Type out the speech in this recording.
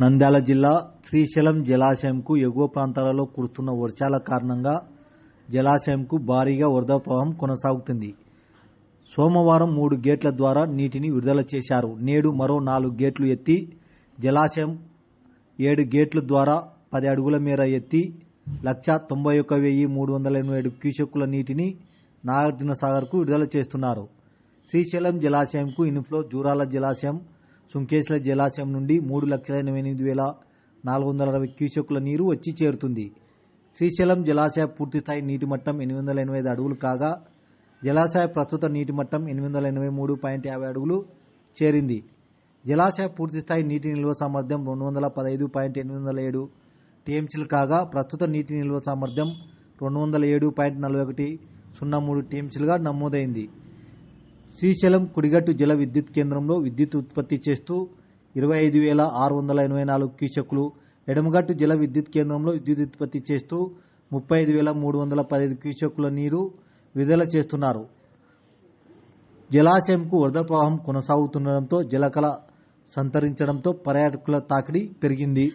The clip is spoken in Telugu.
నంద్యాల జిల్లా శ్రీశైలం జలాశయంకు ఎగువ ప్రాంతాలలో కురుస్తున్న వర్షాల కారణంగా జలాశయంకు భారీగా వరద ప్రవాహం కొనసాగుతుంది. సోమవారం మూడు గేట్ల ద్వారా నీటిని విడుదల చేశారు. నేడు మరో నాలుగు గేట్లు ఎత్తి జలాశయం ఏడు గేట్ల ద్వారా పది అడుగుల మేర ఎత్తి లక్ష తొంభై ఒక్క వెయ్యి మూడు వందల ఎనభై ఏడు క్యూసెక్కుల నీటిని నాగార్జున సాగర్కు విడుదల చేస్తున్నారు. శ్రీశైలం జలాశయంకు ఇన్ఫ్లో జూరాల జలాశయం సుంకేశ్ల జలాశయం నుండి మూడు లక్షల ఎనభై ఎనిమిది వేల నాలుగు వందల అరవై క్యూసెక్కుల నీరు వచ్చి చేరుతుంది. శ్రీశైలం జలాశయ పూర్తిస్థాయి నీటి మట్టం ఎనిమిది వందల ఎనభై ఐదు అడుగులు కాగా జలాశయ ప్రస్తుత నీటి మట్టం ఎనిమిది వందల ఎనభై మూడు పాయింట్ యాభై అడుగులు చేరింది. జలాశయ పూర్తిస్థాయి నీటి నిల్వ సామర్థ్యం రెండు వందల పదహైదు పాయింట్ ఎనిమిది వందల ఏడు టీఎంసీలు కాగా ప్రస్తుత నీటి నిల్వ సామర్థ్యం రెండు వందల ఏడు పాయింట్ నలభై ఒకటి సున్నా మూడు టీఎంసీలుగా నమోదైంది. శ్రీశైలం కుడిగట్టు జల విద్యుత్ కేంద్రంలో విద్యుత్ ఉత్పత్తి చేస్తూ ఇరవై ఐదు వేల ఆరు వందల ఎనభై నాలుగు క్యూసెక్లు ఎడమగట్టు జల విద్యుత్ కేంద్రంలో విద్యుత్ ఉత్పత్తి చేస్తూ ముప్పై ఐదు వేల మూడు వందల పదహైదు క్యూసెక్కుల నీరు విడుదల చేస్తున్నారు. జలాశయంకు వరద ప్రవాహం కొనసాగుతుండడంతో జలకళ సంతరించడంతో పర్యాటకుల తాకిడి పెరిగింది.